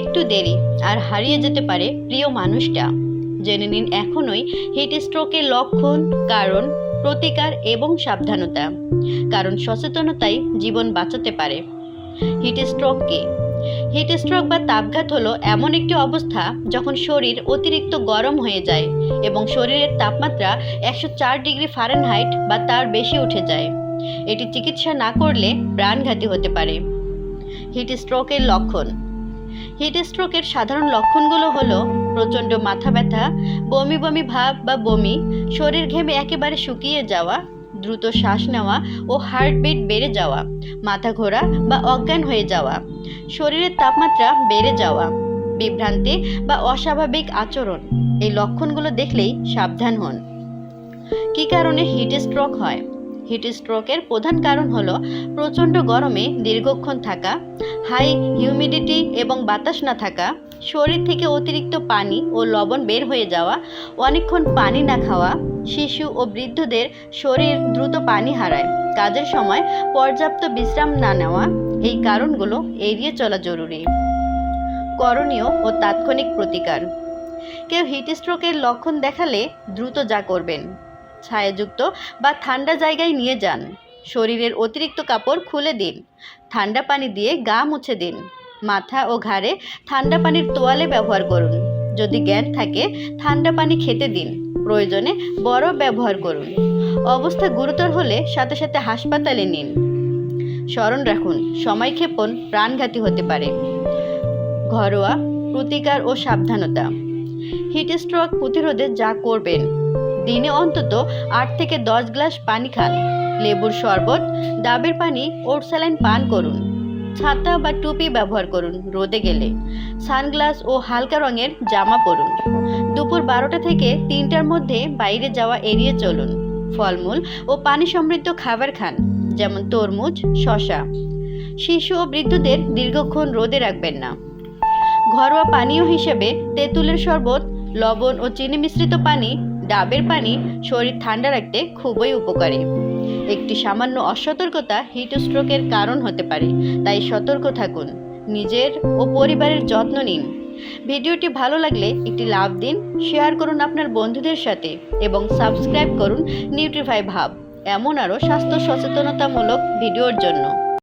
একটু দেরি, আর হারিয়ে যেতে পারে প্রিয় মানুষটা। জেনে নিন এখনই হিট স্ট্রোকের লক্ষণ, কারণ, প্রতিকার এবং সাবধানতা। কারণ সচেতনতাই জীবন বাঁচাতে পারে। হিট স্ট্রোক কি? হিট স্ট্রোক বা তাপঘাত হলো এমন একটি অবস্থা যখন শরীর অতিরিক্ত গরম হয়ে যায় এবং শরীরের তাপমাত্রা একশো চার ডিগ্রি ফারেনহাইট বা তার বেশি উঠে যায়। এটি চিকিৎসা না করলে প্রাণঘাতী হতে পারে। হিট স্ট্রোকের লক্ষণ হিট স্ট্রোকের সাধারণ লক্ষণগুলো হলো প্রচণ্ড মাথা ব্যথা, বমি বমি ভাব বা বমি, শরীর ঘেমে একেবারে শুকিয়ে যাওয়া, দ্রুত শ্বাস নেওয়া ও হার্টবিট বেড়ে যাওয়া, মাথা ঘোরা বা অজ্ঞান হয়ে যাওয়া, শরীরের তাপমাত্রা বেড়ে যাওয়া, বিভ্রান্তি বা অস্বাভাবিক আচরণ। এই লক্ষণগুলো দেখলেই সাবধান হন। কী কারণে হিট স্ট্রোক হয়? হিট স্ট্রোকের প্রধান কারণ হলো প্রচণ্ড গরমে দীর্ঘক্ষণ থাকা হাই হিউমিডিটি এবং বাতাস না থাকা, শরীর থেকে অতিরিক্ত পানি ও লবণ বের হয়ে যাওয়া, অনেকক্ষণ পানি না খাওয়া, শিশু ও বৃদ্ধদের শরীর দ্রুত পানি হারায়, কাজের সময় পর্যাপ্ত বিশ্রাম না নেওয়া, এই কারণগুলো এড়িয়ে চলা জরুরি। করণীয় ও তাৎক্ষণিক প্রতিকার। কেউ হিট স্ট্রোকের লক্ষণ দেখালে দ্রুত যা করবেন। ছায়াযুক্ত বা ঠান্ডা জায়গায় নিয়ে যান। শরীরের অতিরিক্ত কাপড় খুলে দিন। ঠান্ডা পানি দিয়ে গা মুছে দিন। মাথা ও ঘাড়ে ঠান্ডা পানির তোয়ালে ব্যবহার করুন। যদি জ্ঞান থাকে, ঠান্ডা পানি খেতে দিন। প্রয়োজনে বরফ ব্যবহার করুন। অবস্থা গুরুতর হলে সাথে সাথে হাসপাতালে নিন। স্মরণ রাখুন সময়ক্ষেপণ প্রাণঘাতী হতে পারে। ঘরোয়া প্রতিকার ও সাবধানতা। হিট স্ট্রোক প্রতিরোধে যা করবেন দিনে অন্তত আট থেকে দশ গ্লাস পানি খান। লেবুর শরবত, ডাবের পানি ওট স্যালাইন পান করুন। ছাতা বা টুপি ব্যবহার করুন রোদে গেলে। সানগ্লাস ও হালকা রঙের জামা পরুন। দুপুর বারোটা থেকে তিনটার মধ্যে বাইরে যাওয়া এড়িয়ে চলুন। ফলমূল ও পানি সমৃদ্ধ খাবার খান, যেমন তরমুজ শশা শিশু ও বৃদ্ধদের দীর্ঘক্ষণ রোদে রাখবেন না। ঘরোয়া পানীয় হিসেবে তেঁতুলের শরবত, লবণ ও চিনি মিশ্রিত পানি ডাবের পানি শরীর ঠান্ডা রাখতে খুবই উপকারী। একটি সামান্য অসতর্কতা হিট স্ট্রোকের কারণ হতে পারে, তাই সতর্ক থাকুন। নিজের ও পরিবারের যত্ন নিন। ভিডিওটি ভালো লাগলে একটি লাভ দিন, শেয়ার করুন আপনার বন্ধুদের সাথে এবং সাবস্ক্রাইব করুন নিউট্রিফাই ভাব, এমন আরও স্বাস্থ্য সচেতনতামূলক ভিডিওর জন্য।